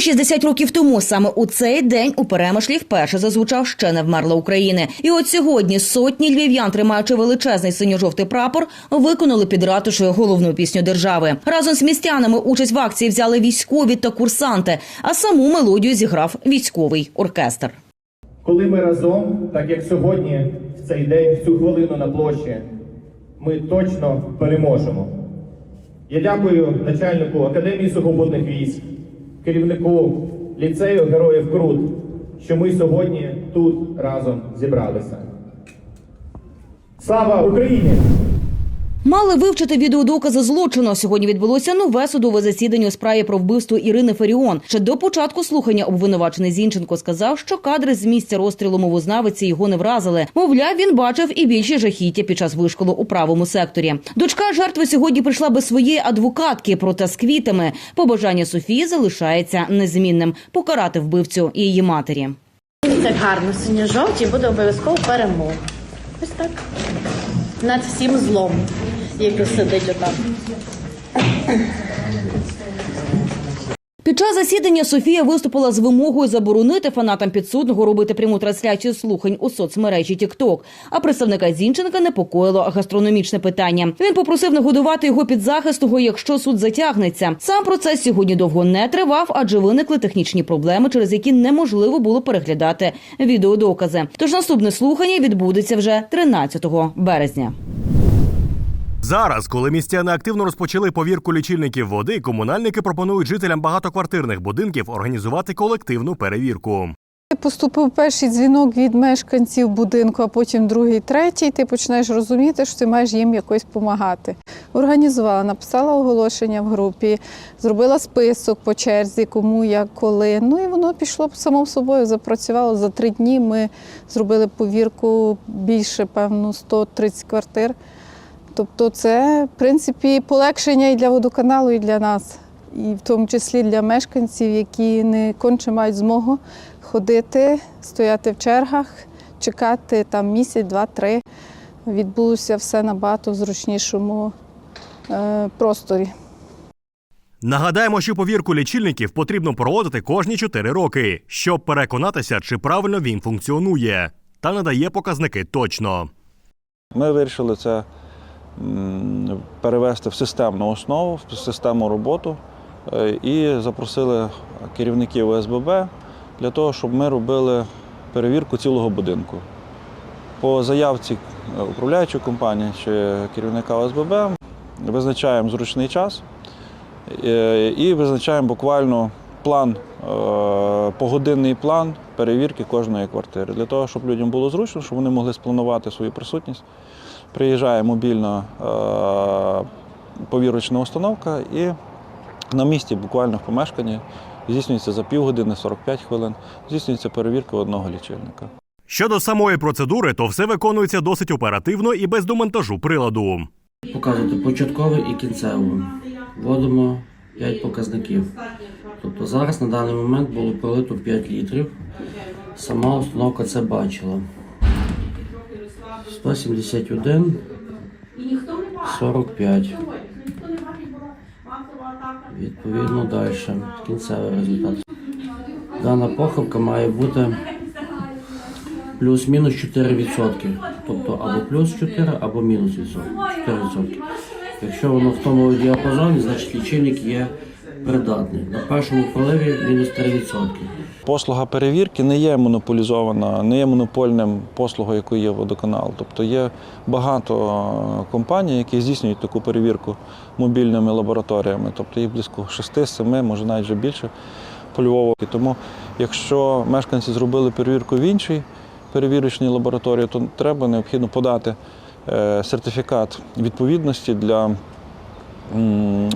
160 років тому саме у цей день у Перемишлі вперше зазвучав ще не вмерла України. І от сьогодні сотні львів'ян, тримаючи величезний синьо-жовтий прапор, виконали під ратушею головну пісню держави. Разом з містянами участь в акції взяли військові та курсанти, а саму мелодію зіграв військовий оркестр. Коли ми разом, так як сьогодні, в цей день, в цю хвилину на площі, ми точно переможемо. Я дякую начальнику Академії сухопутних військ, керівнику ліцею Героїв Крут, що ми сьогодні тут разом зібралися. Слава Україні! Мали вивчити відеодокази злочину. Сьогодні відбулося нове судове засідання у справі про вбивство Ірини Феріон. Ще до початку слухання обвинувачений Зінченко сказав, що кадри з місця розстрілу мовознавиці його не вразили. Мовляв, він бачив і більші жахіття під час вишколу у правому секторі. Дочка жертви сьогодні прийшла без своєї адвокатки, проте з квітами. Побажання Софії залишається незмінним покарати вбивцю і її матері. Це гарно, синьо-жовті буде обов'язково перемога. Ось так. Над всім злом, який сидить отам. Під час засідання Софія виступила з вимогою заборонити фанатам підсудного робити пряму трансляцію слухань у соцмережі TikTok. А представника Зінченка непокоїло гастрономічне питання. Він попросив нагодувати його підзахисного, якщо суд затягнеться. Сам процес сьогодні довго не тривав, адже виникли технічні проблеми, через які неможливо було переглядати відеодокази. Тож наступне слухання відбудеться вже 13 березня. Зараз, коли містяни активно розпочали повірку лічильників води, комунальники пропонують жителям багатоквартирних будинків організувати колективну перевірку. Поступив перший дзвінок від мешканців будинку, а потім другий, третій. Ти починаєш розуміти, що ти маєш їм якось допомагати. Організувала, написала оголошення в групі, зробила список по черзі, кому, як, коли. Ну і воно пішло само собою, запрацювало за три дні. Ми зробили повірку більше, певно, 130 квартир. Тобто, це в принципі полегшення і для водоканалу, і для нас, і в тому числі для мешканців, які не конче мають змогу ходити, стояти в чергах, чекати там місяць, два-три. Відбулося все набагато в зручнішому е, просторі. Нагадаємо, що повірку лічильників потрібно проводити кожні 4 роки, щоб переконатися, чи правильно він функціонує, та надає показники точно. Ми вирішили це перевести в системну основу, в системну роботу е, і запросили керівників ОСББ для того, щоб ми робили перевірку цілого будинку. По заявці е, управляючої компанії чи керівника ОСББ визначаємо зручний час е, і визначаємо буквально план, погодинний план перевірки кожної квартири, для того, щоб людям було зручно, щоб вони могли спланувати свою присутність. Приїжджає мобільна е, повірочна установка і на місці, буквально в помешканні, здійснюється за півгодини, 45 хвилин, здійснюється перевірка одного лічильника. Щодо самої процедури, то все виконується досить оперативно і без домонтажу приладу. Показувати початкове і кінцеве. Вводимо 5 показників. Тобто зараз на даний момент було пролито 5 літрів. Сама установка це бачила. 171, 45. Відповідно далі. Кінцевий результат. Дана похибка має бути плюс-мінус 4%. Тобто або плюс 4, або мінус відсоток. 4%. Якщо воно в тому діапазоні, значить лічильник є придатний. На першому проливі мінус 3%. Послуга перевірки не є монополізована, не є монопольним послугою, якою є водоканал. Тобто є багато е, компаній, які здійснюють таку перевірку мобільними лабораторіями. Тобто їх близько 6-7, може навіть вже більше по Львову. І Тому, якщо мешканці зробили перевірку в іншій перевірочній лабораторії, то треба необхідно подати е, сертифікат відповідності для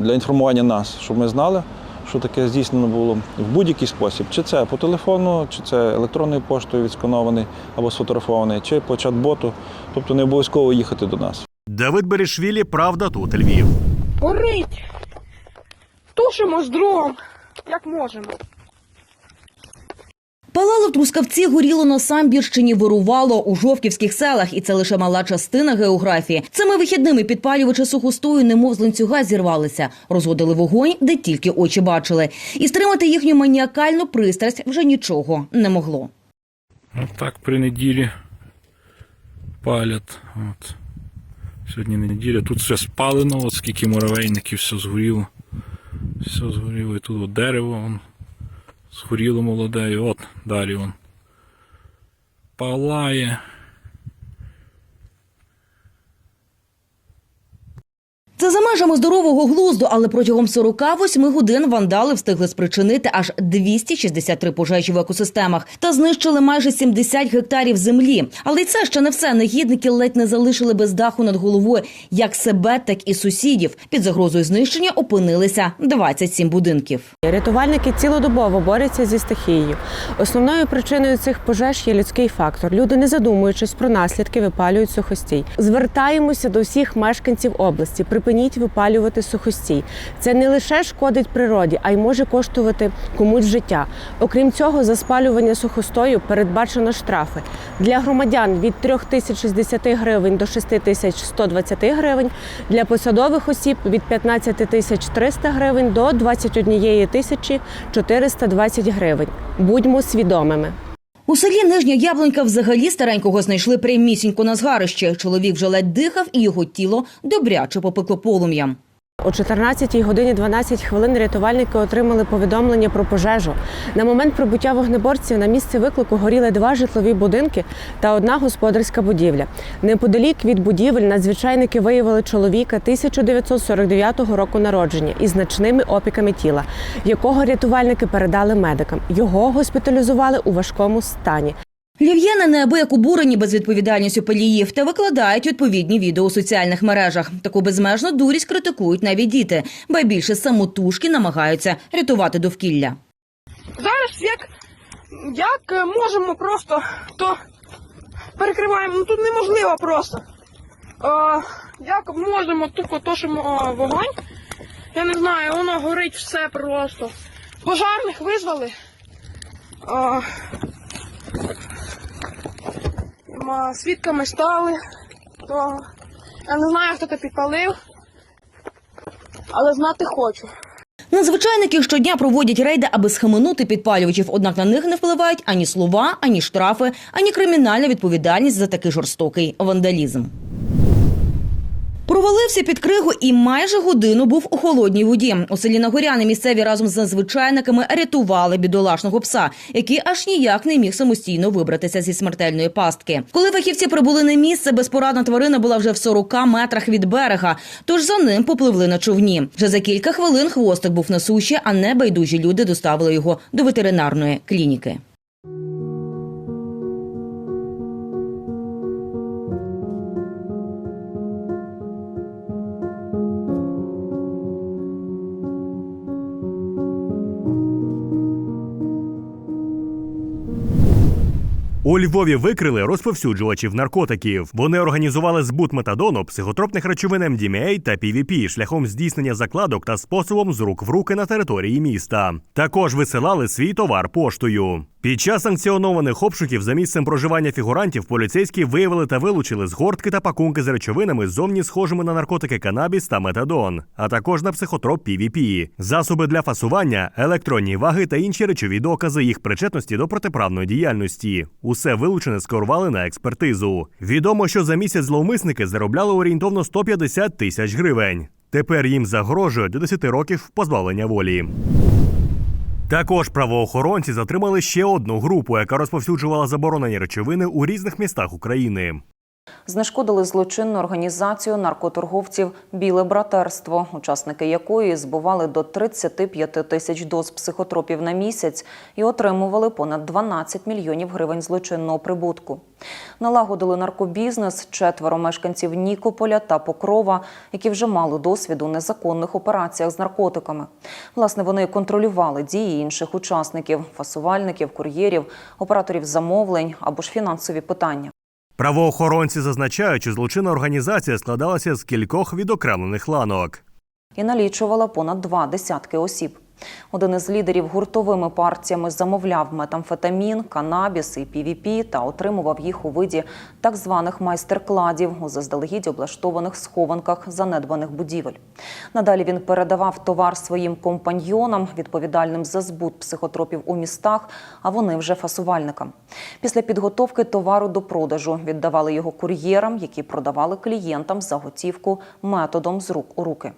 для інформування нас, щоб ми знали, що таке здійснено було в будь-який спосіб. Чи це по телефону, чи це електронною поштою відсканований або сфотографований, чи по чат-боту. Тобто не обов'язково їхати до нас. Давид Берішвілі, правда, тут Львів. Горить! Тушимо з другом, як можемо. Палало Трускавці, горіло на Самбірщині, вирувало у жовківських селах, і це лише мала частина географії. Цими вихідними підпалювачі сухостою, немов з ланцюга зірвалися, розводили вогонь, де тільки очі бачили. І стримати їхню маніакальну пристрасть вже нічого не могло. Отак при неділі палять. От. Сьогодні неділя. Тут все спалено, от скільки муравейників, все згоріло. Все згоріло. І тут от дерево вон, згоріло молоде, і от далі вон. Палає. Це за межами здорового глузду, але протягом 48 годин вандали встигли спричинити аж 263 пожежі в екосистемах та знищили майже 70 гектарів землі. Але й це ще не все. Негідники ледь не залишили без даху над головою як себе, так і сусідів. Під загрозою знищення опинилися 27 будинків. Рятувальники цілодобово борються зі стихією. Основною причиною цих пожеж є людський фактор. Люди, не задумуючись про наслідки, випалюють сухостій. Звертаємося до всіх мешканців області. Припиніть випалювати сухостій. Це не лише шкодить природі, а й може коштувати комусь життя. Окрім цього, за спалювання сухостою передбачено штрафи для громадян від 3060 гривень до 6120 гривень, для посадових осіб від 15 тисяч 300 гривень до 21 тисячі 420 гривень. Будьмо свідомими. У селі Нижня Яблонька взагалі старенького знайшли прямісінько на згарищі. Чоловік вже ледь дихав, і його тіло добряче попекло полум'ям. О 14 годині 12 хвилин рятувальники отримали повідомлення про пожежу. На момент прибуття вогнеборців на місце виклику горіли два житлові будинки та одна господарська будівля. Неподалік від будівель надзвичайники виявили чоловіка 1949 року народження із значними опіками тіла, якого рятувальники передали медикам. Його госпіталізували у важкому стані. Львів'яни неабияк обурені безвідповідальністю паліїв та викладають відповідні відео у соціальних мережах. Таку безмежну дурість критикують навіть діти, ба більше самотужки намагаються рятувати довкілля. Зараз як, як е, можемо просто, то перекриваємо. Ну тут неможливо просто. Е, як можемо тупо тушимо е, вогонь. Я не знаю, воно горить все просто. Пожарних визвали. Е, свідками стали. То я не знаю, хто це підпалив. Але знати хочу. Надзвичайники щодня проводять рейди, аби схаменути підпалювачів, однак на них не впливають ані слова, ані штрафи, ані кримінальна відповідальність за такий жорстокий вандалізм. Провалився під кригу і майже годину був у холодній воді. У селі Нагоряни місцеві разом з надзвичайниками рятували бідолашного пса, який аж ніяк не міг самостійно вибратися зі смертельної пастки. Коли фахівці прибули на місце, безпорадна тварина була вже в 40 метрах від берега, тож за ним попливли на човні. Вже за кілька хвилин хвостик був на суші, а небайдужі люди доставили його до ветеринарної клініки. У Львові викрили розповсюджувачів наркотиків. Вони організували збут метадону, психотропних речовин МДМА та ПВП шляхом здійснення закладок та способом з рук в руки на території міста. Також висилали свій товар поштою. Під час санкціонованих обшуків за місцем проживання фігурантів поліцейські виявили та вилучили згортки та пакунки з речовинами зовні схожими на наркотики канабіс та метадон, а також на психотроп PVP, засоби для фасування, електронні ваги та інші речові докази їх причетності до протиправної діяльності. Усе вилучене скерували на експертизу. Відомо, що за місяць зловмисники заробляли орієнтовно 150 тисяч гривень. Тепер їм загрожує до 10 років позбавлення волі. Також правоохоронці затримали ще одну групу, яка розповсюджувала заборонені речовини у різних містах України. Знешкодили злочинну організацію наркоторговців Біле братерство, учасники якої збували до 35 тисяч доз психотропів на місяць і отримували понад 12 мільйонів гривень злочинного прибутку. Налагодили наркобізнес четверо мешканців Нікополя та Покрова, які вже мали досвід у незаконних операціях з наркотиками. Власне, вони контролювали дії інших учасників фасувальників, кур'єрів, операторів замовлень або ж фінансові питання. Правоохоронці зазначають, що злочинна організація складалася з кількох відокремлених ланок. і налічувала понад два десятки осіб. Один із лідерів гуртовими партіями замовляв метамфетамін, канабіс і ПВП та отримував їх у виді так званих майстер-кладів у заздалегідь облаштованих схованках занедбаних будівель. Надалі він передавав товар своїм компаньйонам, відповідальним за збут психотропів у містах, а вони вже фасувальникам. Після підготовки товару до продажу віддавали його кур'єрам, які продавали клієнтам за готівку методом з рук у руки.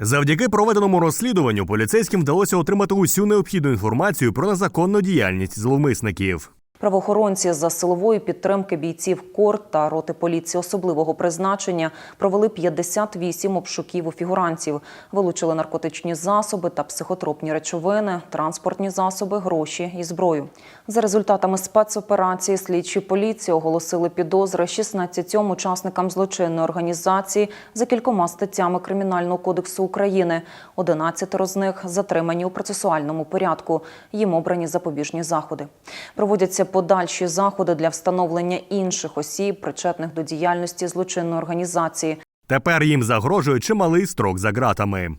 Завдяки проведеному розслідуванню поліцейським вдалося отримати усю необхідну інформацію про незаконну діяльність зловмисників. Правоохоронці за силової підтримки бійців КОР та роти поліції особливого призначення провели 58 обшуків у фігурантів, вилучили наркотичні засоби та психотропні речовини, транспортні засоби, гроші і зброю. За результатами спецоперації слідчі поліції оголосили підозри 16 учасникам злочинної організації за кількома статтями Кримінального кодексу України. 11 з них затримані у процесуальному порядку. Їм обрані запобіжні заходи. Проводяться подальші заходи для встановлення інших осіб, причетних до діяльності злочинної організації. Тепер їм загрожує чималий строк за ґратами.